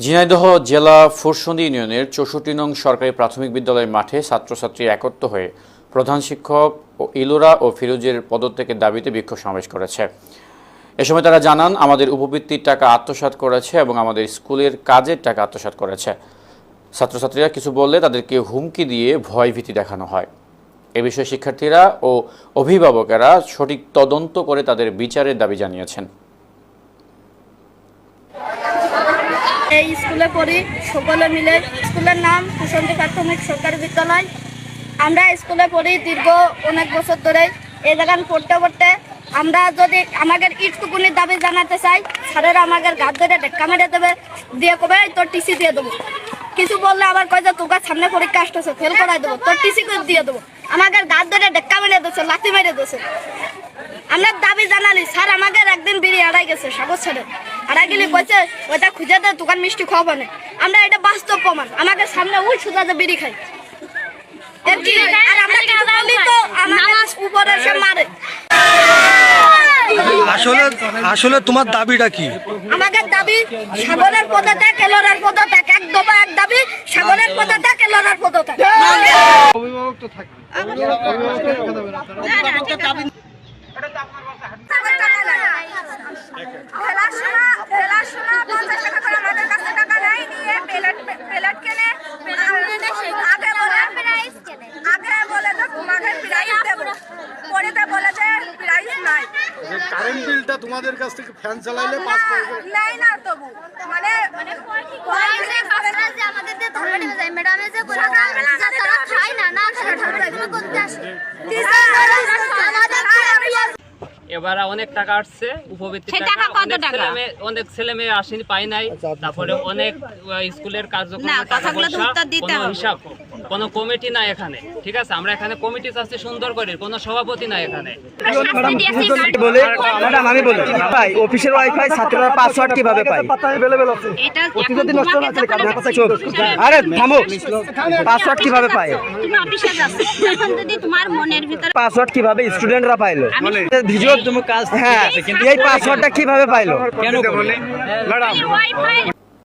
ঝিনাইদহ জেলা ফুরসন্দি ইউনিয়নের চৌষট্টি নং সরকারি প্রাথমিক বিদ্যালয়ের মাঠে ছাত্রছাত্রী একত্র হয়ে প্রধান শিক্ষক ও ইলোরা ও ফিরোজের পদত্যাগের দাবিতে বিক্ষোভ সমাবেশ করেছে। এ সময় তারা জানান, আমাদের উপবৃত্তির টাকা আত্মসাৎ করেছে এবং আমাদের স্কুলের কাজের টাকা আত্মসাৎ করেছে। ছাত্রছাত্রীরা কিছু বললে তাদেরকে হুমকি দিয়ে ভয়ভীতি দেখানো হয়। এ বিষয়ে শিক্ষার্থীরা ও অভিভাবকেরা সঠিক তদন্ত করে তাদের বিচারের দাবি জানিয়েছেন। এই স্কুলে পড়ি, সকলে মিলে। স্কুলের নাম কুসন্তি প্রাথমিক সরকারি বিদ্যালয়। আমরা স্কুলে পড়ি দীর্ঘ অনেক বছর ধরে এই জায়গায় পড়তে পড়তে আমরা যদি আমাদের ইটটুকুনির দাবি জানাতে চাই, স্যারেরা আমাদের গাছ ধরে ঢেক্কা মেরে দেবে, দিয়ে কবে? তোর টিসি দিয়ে দেবো। কিছু বললে আবার কয় যে, তোকে সামনে পরীক্ষা আসতেছে ফেল করাই দেবো। তোর টিসি করে দিয়ে দেবো? আমাদের গাছ ধরে ঢেক্কা মেরে দিচ্ছে লাথি মেরে দিচ্ছে আমরা দাবি জানালি, স্যার, আমাদের একদিন বিড়ি আড়াই গেছে, সাগর ছেড়ে। আড়াই গেলে কইছে ওইটা খুঁজে দে দোকান মিষ্টি খাওয়াবো না। আমরা এটা বাস্তব প্রমাণ। আমাদের সামনে ওই সুদাতে বিড়ি খাই এর আর আমরা কিছু বলি তো আমার উপরে এসে মারে। আসলে আসলে তোমার দাবিটা কি? আমাদের দাবি সাগরের পদত্যাগ পদত্যাগ এক দফা এক দাবি সাগরের পদত্যাগ কেলরের পদত্যাগ খেলাশোনা খেলাশোনা পঞ্চাশ টাকা করে আমাদের কাছে টাকা নেয় নিয়ে প্লেট প্লেট কেনে আগে বলে আগে বলে তো তোমাকে প্রাইজ দেবো পরেতে বলে যে প্রাইজ নাই কারেন্ট বিলটা তোমাদের কাছ থেকে ফ্যান চালাইলে পাস করবে। নেই না তবু। মানে আমাদের যে ধর্ম নিয়ে যায়। ম্যাডামে যে বলে তারা খায় না না এগুলো করতে আসে। এবার অনেক টাকা আসছে উপবৃত্তির টাকা টাকা অনেক ছেলে মেয়ে অনেক ছেলে মেয়ে আসেনি পায় নাই। তারপরে অনেক স্কুলের কার্যক্রম টাকা পয়সা, হিসাব। কোনো কমিটি নাই এখানে ঠিক আছে? আমরা এখানে কমিটি চাচ্ছি সুন্দর করে কোনো সভাপতি নাই এখানে। ম্যাডাম আমি বলি ভাই অফিসের ওয়াইফাই ছাত্ররা পাসওয়ার্ড কীভাবে পায়? প্রতিদিন নষ্ট না আরে থামো। পাসওয়ার্ড কীভাবে পায়? তুমি অফিসে যাচ্ছ এখন যদি তোমার মনের ভিতরে পাসওয়ার্ড কীভাবে স্টুডেন্টরা পাইলো? ভিডিও হ্যাঁ এই পাসওয়ার্ডটা কীভাবে পাইলো? ওয়াইফাই